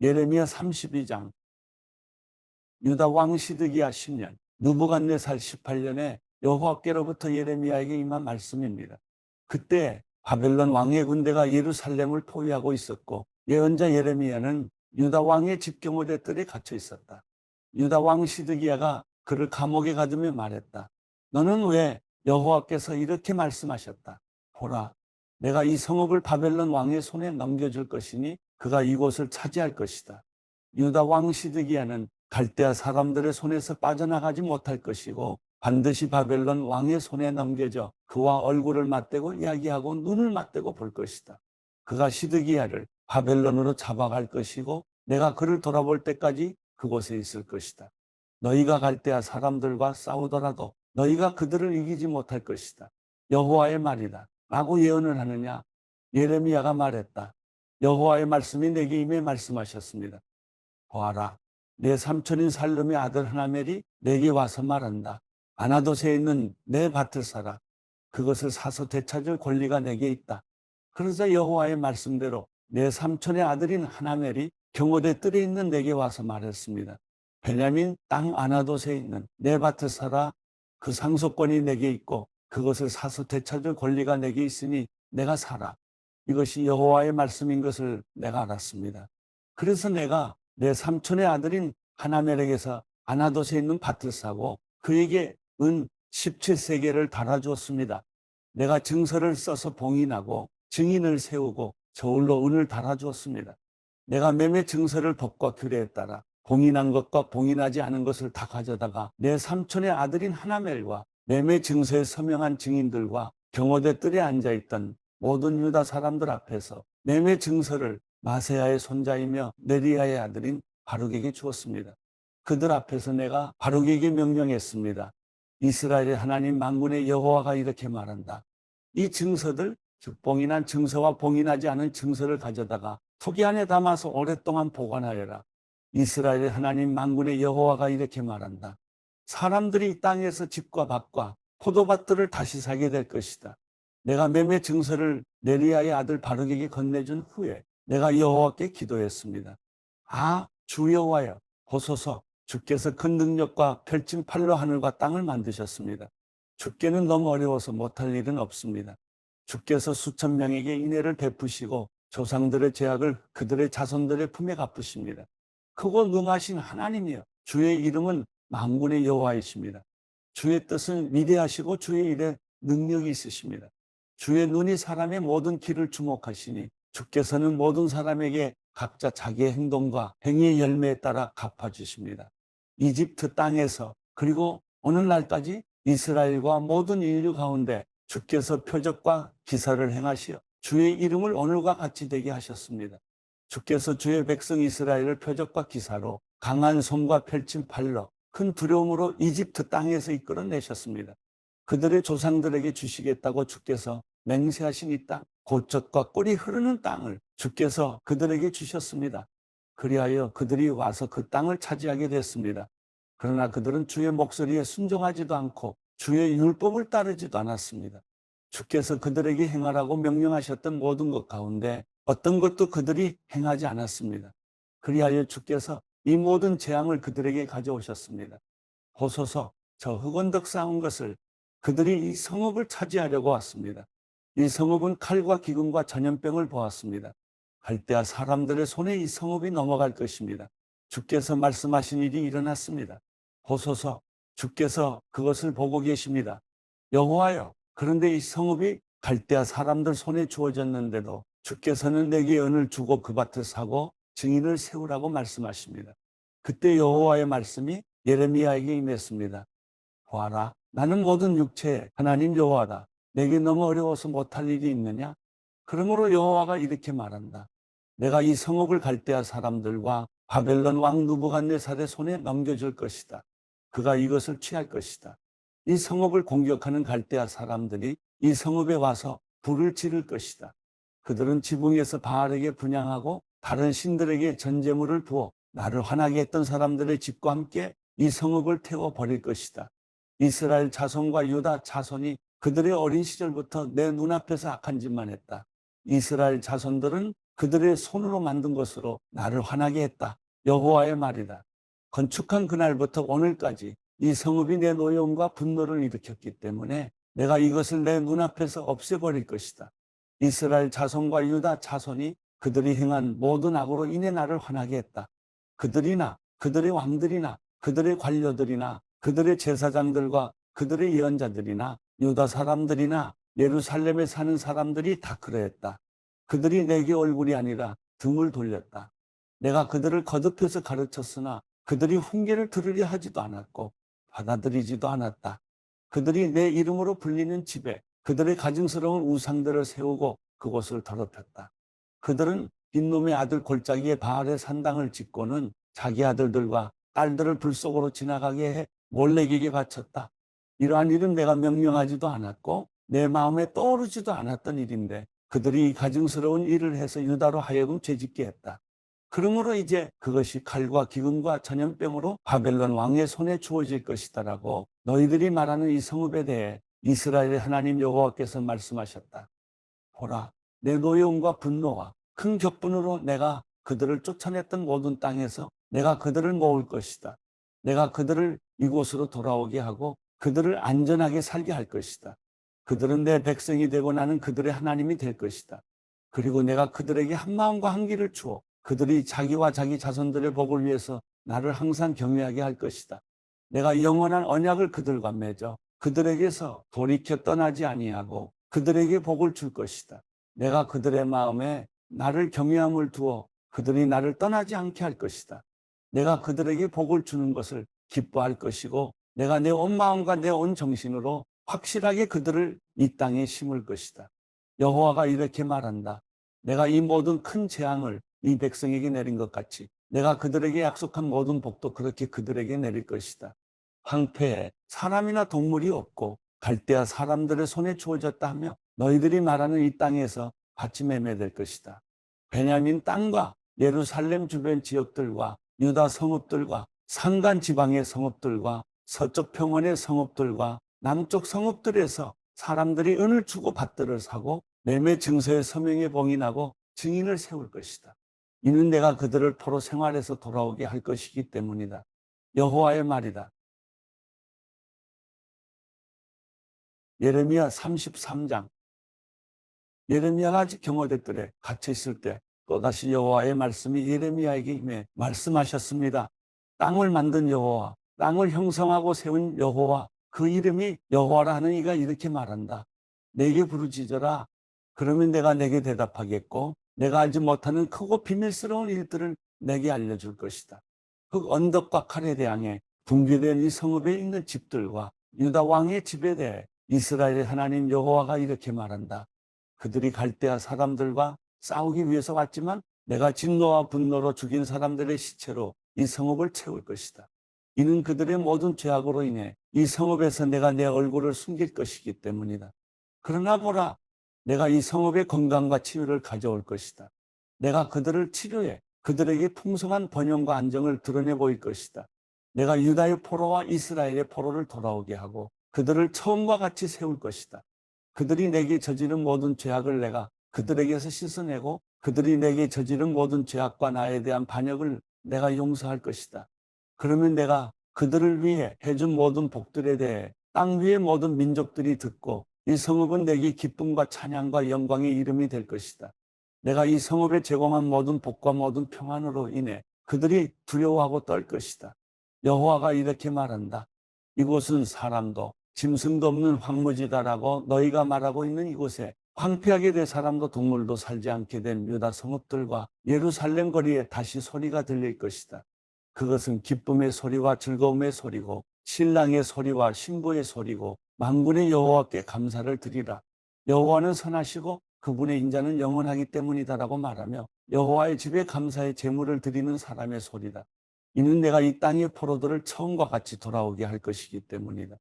예레미야 32장 유다 왕 시드기야 10년 누부갓네살 18년에 여호와께로부터 예레미야에게 임한 말씀입니다. 그때 바벨론 왕의 군대가 예루살렘을 포위하고 있었고 예언자 예레미야는 유다 왕의 집경호대 뜰에 갇혀 있었다. 유다 왕 시드기야가 그를 감옥에 가두며 말했다. 너는 왜 여호와께서 이렇게 말씀하셨다. 보라, 내가 이 성읍을 바벨론 왕의 손에 넘겨줄 것이니 그가 이곳을 차지할 것이다. 유다 왕 시드기야는 갈대아 사람들의 손에서 빠져나가지 못할 것이고 반드시 바벨론 왕의 손에 넘겨져 그와 얼굴을 맞대고 이야기하고 눈을 맞대고 볼 것이다. 그가 시드기야를 바벨론으로 잡아갈 것이고 내가 그를 돌아볼 때까지 그곳에 있을 것이다. 너희가 갈대아 사람들과 싸우더라도 너희가 그들을 이기지 못할 것이다. 여호와의 말이다. 라고 예언을 하느냐? 예레미야가 말했다. 여호와의 말씀이 내게 임해 말씀하셨습니다. 보아라, 내 삼촌인 살룸의 아들 하나멜이 내게 와서 말한다. 아나도세에 있는 내 밭을 사라. 그것을 사서 되찾을 권리가 내게 있다. 그러자 여호와의 말씀대로 내 삼촌의 아들인 하나멜이 경호대 뜰에 있는 내게 와서 말했습니다. 베냐민 땅 아나도세에 있는 내 밭을 사라. 그 상속권이 내게 있고 그것을 사서 되찾을 권리가 내게 있으니 내가 살아. 이것이 여호와의 말씀인 것을 내가 알았습니다. 그래서 내가 내 삼촌의 아들인 하나멜에게서 아나도에 있는 밭을 사고 그에게 은 17세계를 달아주었습니다. 내가 증서를 써서 봉인하고 증인을 세우고 저울로 은을 달아주었습니다. 내가 매매 증서를 법과 규례에 따라 봉인한 것과 봉인하지 않은 것을 다 가져다가 내 삼촌의 아들인 하나멜과 매매 증서에 서명한 증인들과 경호대 뜰에 앉아있던 모든 유다 사람들 앞에서 매매 증서를 마세야의 손자이며 네리야의 아들인 바룩에게 주었습니다. 그들 앞에서 내가 바룩에게 명령했습니다. 이스라엘의 하나님 만군의 여호와가 이렇게 말한다. 이 증서들, 즉 봉인한 증서와 봉인하지 않은 증서를 가져다가 토기 안에 담아서 오랫동안 보관하여라. 이스라엘의 하나님 만군의 여호와가 이렇게 말한다. 사람들이 이 땅에서 집과 밭과 포도밭들을 다시 사게 될 것이다. 내가 매매 증서를 네리야의 아들 바룩에게 건네준 후에 내가 여호와께 기도했습니다. 아, 주 여호와여, 보소서 주께서 큰 능력과 펼친 팔로 하늘과 땅을 만드셨습니다. 주께는 너무 어려워서 못할 일은 없습니다. 주께서 수천 명에게 인애를 베푸시고 조상들의 죄악을 그들의 자손들의 품에 갚으십니다. 크고 능하신 하나님이여 주의 이름은 만군의 여호와이십니다. 주의 뜻은 위대하시고 주의 일에 능력이 있으십니다. 주의 눈이 사람의 모든 길을 주목하시니 주께서는 모든 사람에게 각자 자기의 행동과 행위의 열매에 따라 갚아주십니다. 이집트 땅에서 그리고 오늘날까지 이스라엘과 모든 인류 가운데 주께서 표적과 기사를 행하시어 주의 이름을 오늘과 같이 되게 하셨습니다. 주께서 주의 백성 이스라엘을 표적과 기사로 강한 손과 펼친 팔로 큰 두려움으로 이집트 땅에서 이끌어내셨습니다. 그들의 조상들에게 주시겠다고 주께서 맹세하신 이 땅, 고적과 꿀이 흐르는 땅을 주께서 그들에게 주셨습니다. 그리하여 그들이 와서 그 땅을 차지하게 됐습니다. 그러나 그들은 주의 목소리에 순종하지도 않고 주의 율법을 따르지도 않았습니다. 주께서 그들에게 행하라고 명령하셨던 모든 것 가운데 어떤 것도 그들이 행하지 않았습니다. 그리하여 주께서 이 모든 재앙을 그들에게 가져오셨습니다. 보소서 저 흑원덕 쌓은 것을 그들이 이 성읍을 차지하려고 왔습니다. 이 성읍은 칼과 기근과 전염병을 보았습니다. 갈대아 사람들의 손에 이 성읍이 넘어갈 것입니다. 주께서 말씀하신 일이 일어났습니다. 보소서 주께서 그것을 보고 계십니다. 여호와여 그런데 이 성읍이 갈대아 사람들 손에 주어졌는데도 주께서는 내게 은을 주고 그 밭을 사고 증인을 세우라고 말씀하십니다. 그때 여호와의 말씀이 예레미야에게 임했습니다. 보아라 나는 모든 육체의 하나님 여호와다. 내게 너무 어려워서 못할 일이 있느냐? 그러므로 여호와가 이렇게 말한다. 내가 이 성읍을 갈대아 사람들과 바벨론 왕 누부갓네살의 손에 넘겨줄 것이다. 그가 이것을 취할 것이다. 이 성읍을 공격하는 갈대아 사람들이 이 성읍에 와서 불을 지를 것이다. 그들은 지붕에서 바알에게 분양하고 다른 신들에게 전제물을 부어 나를 화나게 했던 사람들의 집과 함께 이 성읍을 태워 버릴 것이다. 이스라엘 자손과 유다 자손이 그들의 어린 시절부터 내 눈앞에서 악한 짓만 했다. 이스라엘 자손들은 그들의 손으로 만든 것으로 나를 화나게 했다. 여호와의 말이다. 건축한 그날부터 오늘까지 이 성읍이 내 노여움과 분노를 일으켰기 때문에 내가 이것을 내 눈앞에서 없애버릴 것이다. 이스라엘 자손과 유다 자손이 그들이 행한 모든 악으로 인해 나를 화나게 했다. 그들이나 그들의 왕들이나 그들의 관료들이나 그들의 제사장들과 그들의 예언자들이나 유다 사람들이나 예루살렘에 사는 사람들이 다 그러했다. 그들이 내게 얼굴이 아니라 등을 돌렸다. 내가 그들을 거듭해서 가르쳤으나 그들이 훈계를 들으려 하지도 않았고 받아들이지도 않았다. 그들이 내 이름으로 불리는 집에 그들의 가증스러운 우상들을 세우고 그곳을 더럽혔다. 그들은 빈놈의 아들 골짜기에 바알의 산당을 짓고는 자기 아들들과 딸들을 불 속으로 지나가게 해 몰래기게 바쳤다. 이러한 일은 내가 명령하지도 않았고 내 마음에 떠오르지도 않았던 일인데 그들이 이 가증스러운 일을 해서 유다로 하여금 죄짓게 했다. 그러므로 이제 그것이 칼과 기근과 전염병으로 바벨론 왕의 손에 주어질 것이다라고 너희들이 말하는 이 성읍에 대해 이스라엘의 하나님 여호와께서 말씀하셨다. 보라, 내 노여움과 분노와 큰 격분으로 내가 그들을 쫓아냈던 모든 땅에서 내가 그들을 모을 것이다. 내가 그들을 이곳으로 돌아오게 하고 그들을 안전하게 살게 할 것이다. 그들은 내 백성이 되고 나는 그들의 하나님이 될 것이다. 그리고 내가 그들에게 한 마음과 한 길을 주어 그들이 자기와 자기 자손들의 복을 위해서 나를 항상 경외하게 할 것이다. 내가 영원한 언약을 그들과 맺어 그들에게서 돌이켜 떠나지 아니하고 그들에게 복을 줄 것이다. 내가 그들의 마음에 나를 경외함을 두어 그들이 나를 떠나지 않게 할 것이다. 내가 그들에게 복을 주는 것을 기뻐할 것이고 내가 내 온 마음과 내 온 정신으로 확실하게 그들을 이 땅에 심을 것이다. 여호와가 이렇게 말한다. 내가 이 모든 큰 재앙을 이 백성에게 내린 것 같이 내가 그들에게 약속한 모든 복도 그렇게 그들에게 내릴 것이다. 황폐해 사람이나 동물이 없고 갈대아 사람들의 손에 주어졌다 하며 너희들이 말하는 이 땅에서 밭이 매매될 것이다. 베냐민 땅과 예루살렘 주변 지역들과 유다 성읍들과 산간 지방의 성읍들과 서쪽 평원의 성읍들과 남쪽 성읍들에서 사람들이 은을 주고 밭들을 사고 매매 증서에 서명에 봉인하고 증인을 세울 것이다. 이는 내가 그들을 포로 생활에서 돌아오게 할 것이기 때문이다. 여호와의 말이다. 예레미야 33장 예레미야가 아직 경호대들에 갇혀 있을 때 또다시 여호와의 말씀이 예레미야에게 임해 말씀하셨습니다. 땅을 만든 여호와, 땅을 형성하고 세운 여호와, 그 이름이 여호와라 하는 이가 이렇게 말한다. 내게 부르짖어라. 그러면 내가 내게 대답하겠고 내가 알지 못하는 크고 비밀스러운 일들을 내게 알려줄 것이다. 그 언덕과 칼에 대항해 붕괴된 이 성읍에 있는 집들과 유다 왕의 집에 대해 이스라엘의 하나님 여호와가 이렇게 말한다. 그들이 갈대아 사람들과 싸우기 위해서 왔지만 내가 진노와 분노로 죽인 사람들의 시체로 이 성읍을 채울 것이다. 이는 그들의 모든 죄악으로 인해 이 성읍에서 내가 내 얼굴을 숨길 것이기 때문이다. 그러나 보라, 내가 이 성읍의 건강과 치유를 가져올 것이다. 내가 그들을 치료해 그들에게 풍성한 번영과 안정을 드러내 보일 것이다. 내가 유다의 포로와 이스라엘의 포로를 돌아오게 하고 그들을 처음과 같이 세울 것이다. 그들이 내게 저지른 모든 죄악을 내가 그들에게서 씻어내고 그들이 내게 저지른 모든 죄악과 나에 대한 반역을 내가 용서할 것이다. 그러면 내가 그들을 위해 해준 모든 복들에 대해 땅 위의 모든 민족들이 듣고 이 성읍은 내게 기쁨과 찬양과 영광의 이름이 될 것이다. 내가 이 성읍에 제공한 모든 복과 모든 평안으로 인해 그들이 두려워하고 떨 것이다. 여호와가 이렇게 말한다. 이곳은 사람도 짐승도 없는 황무지다라고 너희가 말하고 있는 이곳에 황폐하게 된 사람도 동물도 살지 않게 된 유다 성읍들과 예루살렘 거리에 다시 소리가 들릴 것이다. 그것은 기쁨의 소리와 즐거움의 소리고 신랑의 소리와 신부의 소리고 만군의 여호와께 감사를 드리라. 여호와는 선하시고 그분의 인자는 영원하기 때문이다라고 말하며 여호와의 집에 감사의 제물을 드리는 사람의 소리다. 이는 내가 이 땅의 포로들을 처음과 같이 돌아오게 할 것이기 때문이다.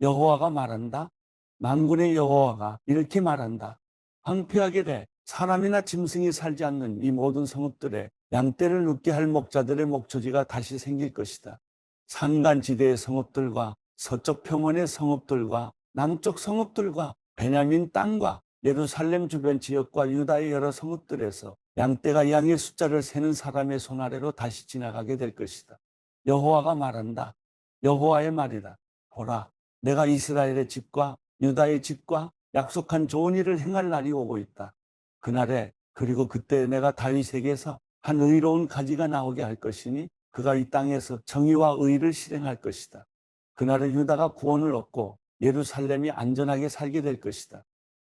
여호와가 말한다. 만군의 여호와가 이렇게 말한다. 황폐하게 돼 사람이나 짐승이 살지 않는 이 모든 성읍들에 양떼를 눕게 할 목자들의 목초지가 다시 생길 것이다. 산간지대의 성읍들과 서쪽 평원의 성읍들과 남쪽 성읍들과 베냐민 땅과 예루살렘 주변 지역과 유다의 여러 성읍들에서 양떼가 양의 숫자를 세는 사람의 손 아래로 다시 지나가게 될 것이다. 여호와가 말한다. 여호와의 말이다. 보라, 내가 이스라엘의 집과 유다의 집과 약속한 좋은 일을 행할 날이 오고 있다. 그날에 그리고 그때 내가 다윗에게서 한 의로운 가지가 나오게 할 것이니 그가 이 땅에서 정의와 의를 실행할 것이다. 그날에 유다가 구원을 얻고 예루살렘이 안전하게 살게 될 것이다.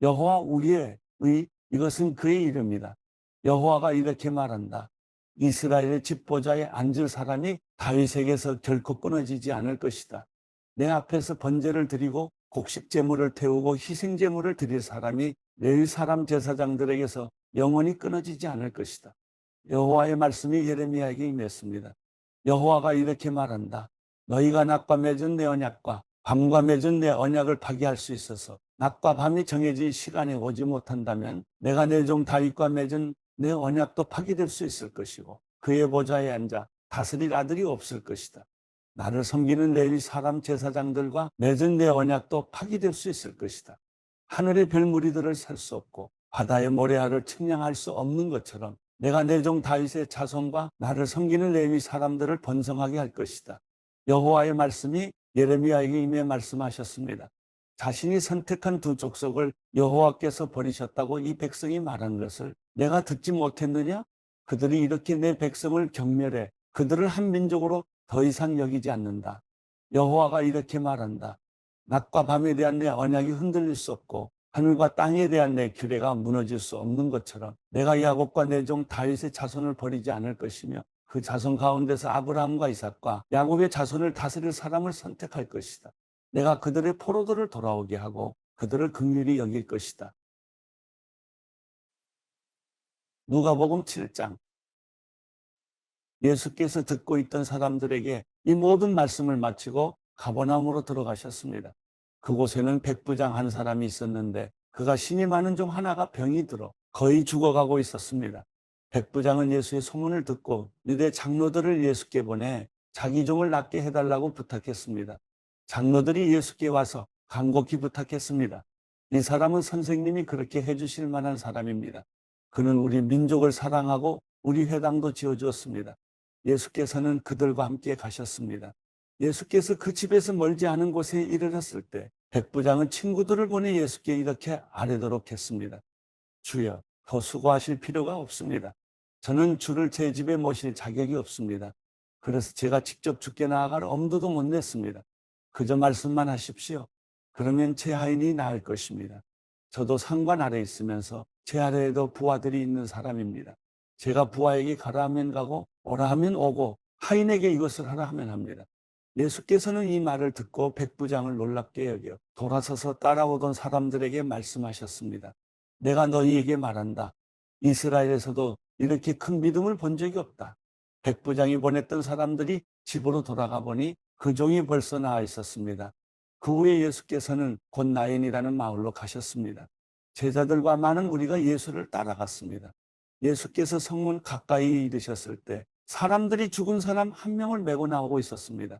여호와 우리의 의 이것은 그의 이름이다. 여호와가 이렇게 말한다. 이스라엘의 집보좌에 앉을 사람이 다윗에게서 결코 끊어지지 않을 것이다. 내 앞에서 번제를 드리고 곡식 제물을 태우고 희생 제물을 드릴 사람이 레위 사람 제사장들에게서 영원히 끊어지지 않을 것이다. 여호와의 말씀이 예레미야에게 임했습니다. 여호와가 이렇게 말한다. 너희가 낮과 맺은 내 언약과 밤과 맺은 내 언약을 파기할 수 있어서 낮과 밤이 정해진 시간에 오지 못한다면 내가 내 종 다윗과 맺은 내 언약도 파기될 수 있을 것이고 그의 보좌에 앉아 다스릴 아들이 없을 것이다. 나를 섬기는 레위 사람 제사장들과 맺은 내 언약도 파기될 수 있을 것이다. 하늘의 별무리들을 살수 없고 바다의 모래알을 측량할 수 없는 것처럼 내가 내 종 다윗의 자손과 나를 섬기는 레위 사람들을 번성하게 할 것이다. 여호와의 말씀이 예레미야에게 임해 말씀하셨습니다. 자신이 선택한 두 족속을 여호와께서 버리셨다고 이 백성이 말한 것을 내가 듣지 못했느냐? 그들이 이렇게 내 백성을 경멸해 그들을 한 민족으로 더 이상 여기지 않는다. 여호와가 이렇게 말한다. 낮과 밤에 대한 내 언약이 흔들릴 수 없고 하늘과 땅에 대한 내 규례가 무너질 수 없는 것처럼 내가 야곱과 내 종 다윗의 자손을 버리지 않을 것이며 그 자손 가운데서 아브라함과 이삭과 야곱의 자손을 다스릴 사람을 선택할 것이다. 내가 그들의 포로들을 돌아오게 하고 그들을 극률히 여길 것이다. 누가복음 7장 예수께서 듣고 있던 사람들에게 이 모든 말씀을 마치고 가버나움으로 들어가셨습니다. 그곳에는 백부장 한 사람이 있었는데 그가 많은 종 하나가 병이 들어 거의 죽어가고 있었습니다. 백부장은 예수의 소문을 듣고 유대 장로들을 예수께 보내 자기 종을 낫게 해달라고 부탁했습니다. 장로들이 예수께 와서 간곡히 부탁했습니다. 이 사람은 선생님이 그렇게 해주실 만한 사람입니다. 그는 우리 민족을 사랑하고 우리 회당도 지어주었습니다. 예수께서는 그들과 함께 가셨습니다. 예수께서 그 집에서 멀지 않은 곳에 이르렀을 때 백부장은 친구들을 보내 예수께 이렇게 아뢰도록 했습니다. 주여, 더 수고하실 필요가 없습니다. 저는 주를 제 집에 모실 자격이 없습니다. 그래서 제가 직접 죽게 나아갈 엄두도 못 냈습니다. 그저 말씀만 하십시오. 그러면 제 하인이 나을 것입니다. 저도 상관 아래 있으면서 제 아래에도 부하들이 있는 사람입니다. 제가 부하에게 가라 하면 가고 오라 하면 오고 하인에게 이것을 하라 하면 합니다. 예수께서는 이 말을 듣고 백부장을 놀랍게 여겨 돌아서서 따라오던 사람들에게 말씀하셨습니다. 내가 너희에게 말한다. 이스라엘에서도 이렇게 큰 믿음을 본 적이 없다. 백부장이 보냈던 사람들이 집으로 돌아가 보니 그 종이 벌써 나와 있었습니다. 그 후에 예수께서는 곧 나인이라는 마을로 가셨습니다. 제자들과 많은 우리가 예수를 따라갔습니다. 예수께서 성문 가까이 이르셨을 때 사람들이 죽은 사람 한 명을 메고 나오고 있었습니다.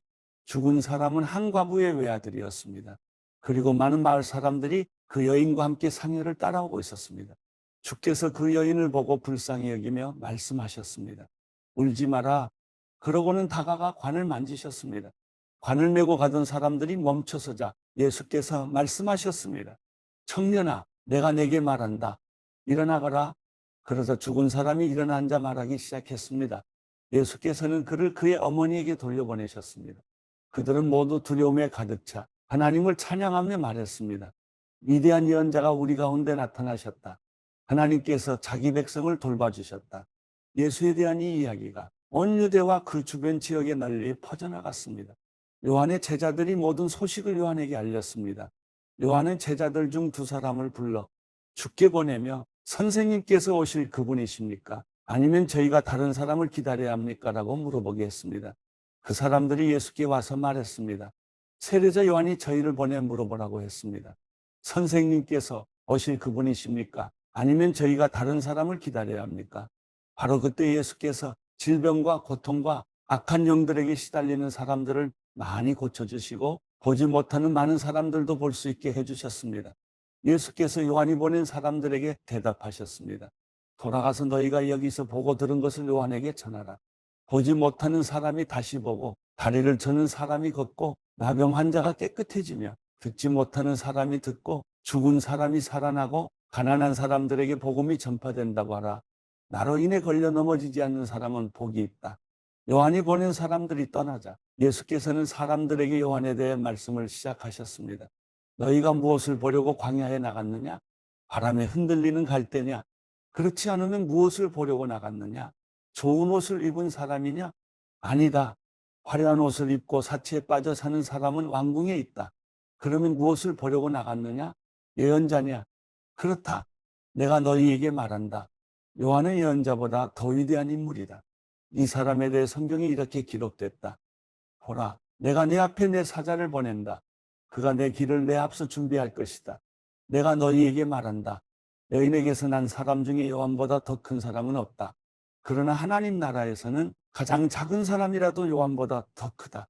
죽은 사람은 한 과부의 외아들이었습니다. 그리고 많은 마을 사람들이 그 여인과 함께 상여를 따라오고 있었습니다. 주께서 그 여인을 보고 불쌍히 여기며 말씀하셨습니다. 울지 마라. 그러고는 다가가 관을 만지셨습니다. 관을 메고 가던 사람들이 멈춰서자 예수께서 말씀하셨습니다. 청년아, 내가 내게 말한다. 일어나거라. 그러자 죽은 사람이 일어나 앉아 말하기 시작했습니다. 예수께서는 그를 그의 어머니에게 돌려보내셨습니다. 그들은 모두 두려움에 가득 차 하나님을 찬양하며 말했습니다. 위대한 예언자가 우리 가운데 나타나셨다. 하나님께서 자기 백성을 돌봐주셨다. 예수에 대한 이 이야기가 온 유대와 그 주변 지역에 널리 퍼져나갔습니다. 요한의 제자들이 모든 소식을 요한에게 알렸습니다. 요한은 제자들 중 두 사람을 불러 죽게 보내며 선생님께서 오실 그분이십니까? 아니면 저희가 다른 사람을 기다려야 합니까? 라고 물어보게 했습니다. 그 사람들이 예수께 와서 말했습니다. 세례자 요한이 저희를 보내 물어보라고 했습니다. 선생님께서 오실 그분이십니까? 아니면 저희가 다른 사람을 기다려야 합니까? 바로 그때 예수께서 질병과 고통과 악한 영들에게 시달리는 사람들을 많이 고쳐주시고 보지 못하는 많은 사람들도 볼 수 있게 해주셨습니다. 예수께서 요한이 보낸 사람들에게 대답하셨습니다. 돌아가서 너희가 여기서 보고 들은 것을 요한에게 전하라. 보지 못하는 사람이 다시 보고 다리를 저는 사람이 걷고 나병 환자가 깨끗해지며 듣지 못하는 사람이 듣고 죽은 사람이 살아나고 가난한 사람들에게 복음이 전파된다고 하라. 나로 인해 걸려 넘어지지 않는 사람은 복이 있다. 요한이 보낸 사람들이 떠나자 예수께서는 사람들에게 요한에 대해 말씀을 시작하셨습니다. 너희가 무엇을 보려고 광야에 나갔느냐? 바람에 흔들리는 갈대냐? 그렇지 않으면 무엇을 보려고 나갔느냐? 좋은 옷을 입은 사람이냐? 아니다. 화려한 옷을 입고 사치에 빠져 사는 사람은 왕궁에 있다. 그러면 무엇을 보려고 나갔느냐? 예언자냐? 그렇다. 내가 너희에게 말한다. 요한은 예언자보다 더 위대한 인물이다. 이 사람에 대해 성경에 이렇게 기록됐다. 보라, 내가 내 앞에 내 사자를 보낸다. 그가 내 길을 내 앞서 준비할 것이다. 내가 너희에게 말한다. 여인에게서 난 사람 중에 요한보다 더 큰 사람은 없다. 그러나 하나님 나라에서는 가장 작은 사람이라도 요한보다 더 크다.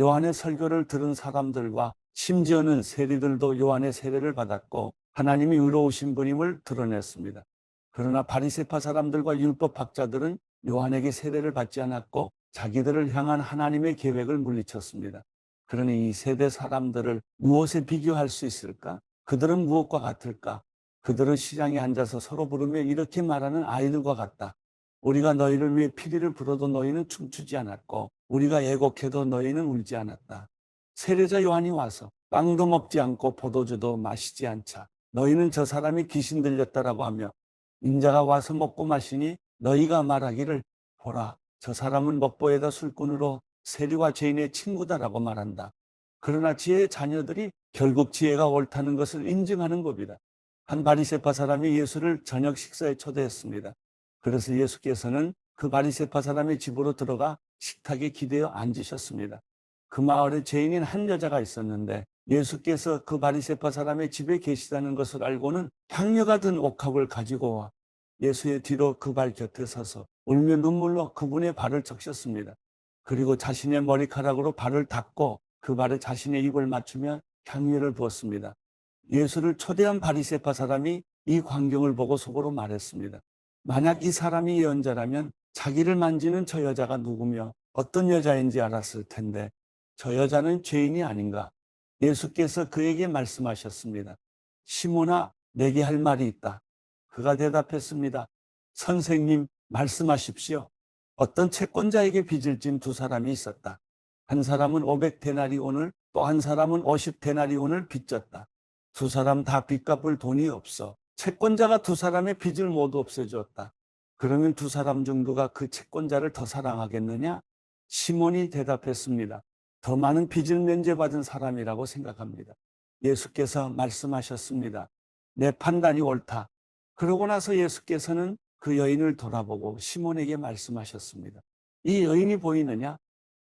요한의 설교를 들은 사람들과 심지어는 세리들도 요한의 세례를 받았고 하나님이 의로우신 분임을 드러냈습니다. 그러나 바리세파 사람들과 율법학자들은 요한에게 세례를 받지 않았고 자기들을 향한 하나님의 계획을 물리쳤습니다. 그러니 이 세대 사람들을 무엇에 비교할 수 있을까? 그들은 무엇과 같을까? 그들은 시장에 앉아서 서로 부르며 이렇게 말하는 아이들과 같다. 우리가 너희를 위해 피리를 불어도 너희는 춤추지 않았고 우리가 애곡해도 너희는 울지 않았다. 세례자 요한이 와서 빵도 먹지 않고 포도주도 마시지 않자 너희는 저 사람이 귀신 들렸다라고 하며 인자가 와서 먹고 마시니 너희가 말하기를 보라 저 사람은 먹보에다 술꾼으로 세리와 죄인의 친구다라고 말한다. 그러나 지혜의 자녀들이 결국 지혜가 옳다는 것을 인증하는 겁니다. 한 바리세파 사람이 예수를 저녁 식사에 초대했습니다. 그래서 예수께서는 그 바리세파 사람의 집으로 들어가 식탁에 기대어 앉으셨습니다. 그 마을에 죄인인 한 여자가 있었는데 예수께서 그 바리세파 사람의 집에 계시다는 것을 알고는 향료가 든 옥합을 가지고 와 예수의 뒤로 그 발 곁에 서서 울며 눈물로 그분의 발을 적셨습니다. 그리고 자신의 머리카락으로 발을 닦고 그 발에 자신의 입을 맞추며 향유를 부었습니다. 예수를 초대한 바리세파 사람이 이 광경을 보고 속으로 말했습니다. 만약 이 사람이 예언자라면 자기를 만지는 저 여자가 누구며 어떤 여자인지 알았을 텐데 저 여자는 죄인이 아닌가? 예수께서 그에게 말씀하셨습니다. 시몬아, 내게 할 말이 있다. 그가 대답했습니다. 선생님, 말씀하십시오. 어떤 채권자에게 빚을 진 두 사람이 있었다. 한 사람은 500데나리온을 또 한 사람은 50데나리온을 빚졌다. 두 사람 다 빚 갚을 돈이 없어. 채권자가 두 사람의 빚을 모두 없애주었다. 그러면 두 사람 정도가 그 채권자를 더 사랑하겠느냐? 시몬이 대답했습니다. 더 많은 빚을 면제받은 사람이라고 생각합니다. 예수께서 말씀하셨습니다. 내 판단이 옳다. 그러고 나서 예수께서는 그 여인을 돌아보고 시몬에게 말씀하셨습니다. 이 여인이 보이느냐?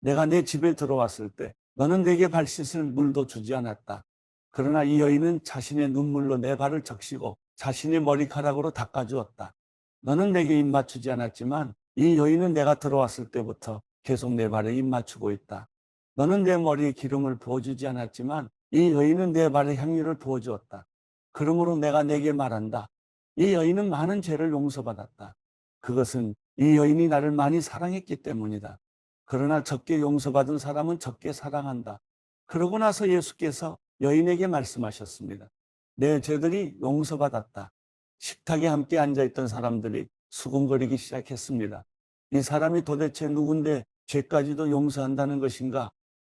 내가 내 집에 들어왔을 때 너는 내게 발 씻을 물도 주지 않았다. 그러나 이 여인은 자신의 눈물로 내 발을 적시고 자신의 머리카락으로 닦아주었다. 너는 내게 입 맞추지 않았지만 이 여인은 내가 들어왔을 때부터 계속 내 발에 입 맞추고 있다. 너는 내 머리에 기름을 부어주지 않았지만 이 여인은 내 발에 향유를 부어주었다. 그러므로 내가 내게 말한다. 이 여인은 많은 죄를 용서받았다. 그것은 이 여인이 나를 많이 사랑했기 때문이다. 그러나 적게 용서받은 사람은 적게 사랑한다. 그러고 나서 예수께서 여인에게 말씀하셨습니다. 내 죄들이 용서받았다. 식탁에 함께 앉아있던 사람들이 수군거리기 시작했습니다. 이 사람이 도대체 누군데 죄까지도 용서한다는 것인가?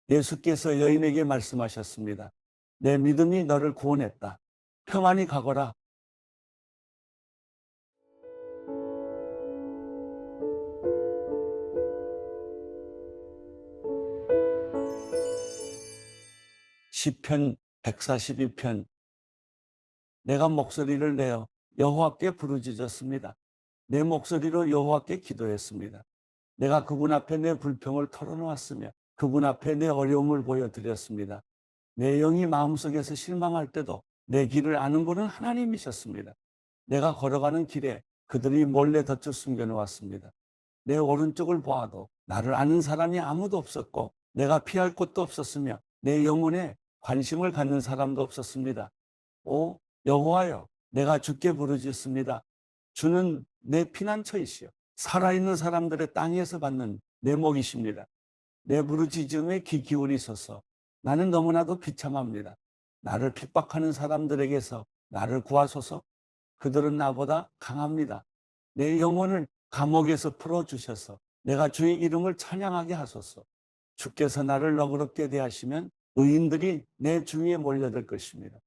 예수께서 여인에게 말씀하셨습니다. 내 믿음이 너를 구원했다. 평안히 가거라. 시편 142편 내가 목소리를 내어 여호와께 부르짖었습니다. 내 목소리로 여호와께 기도했습니다. 내가 그분 앞에 내 불평을 털어놓았으며 그분 앞에 내 어려움을 보여드렸습니다. 내 영이 마음속에서 실망할 때도 내 길을 아는 분은 하나님이셨습니다. 내가 걸어가는 길에 그들이 몰래 덫을 숨겨놓았습니다. 내 오른쪽을 보아도 나를 아는 사람이 아무도 없었고 내가 피할 곳도 없었으며 내 영혼에 관심을 갖는 사람도 없었습니다. 오 여호와여 내가 주께 부르짖습니다. 주는 내 피난처이시여 살아있는 사람들의 땅에서 받는 내 목이십니다. 내 부르짖음에 귀 기울이소서. 나는 너무나도 비참합니다. 나를 핍박하는 사람들에게서 나를 구하소서. 그들은 나보다 강합니다. 내 영혼을 감옥에서 풀어주셔서 내가 주의 이름을 찬양하게 하소서. 주께서 나를 너그럽게 대하시면 의인들이 내 주위에 몰려들 것입니다.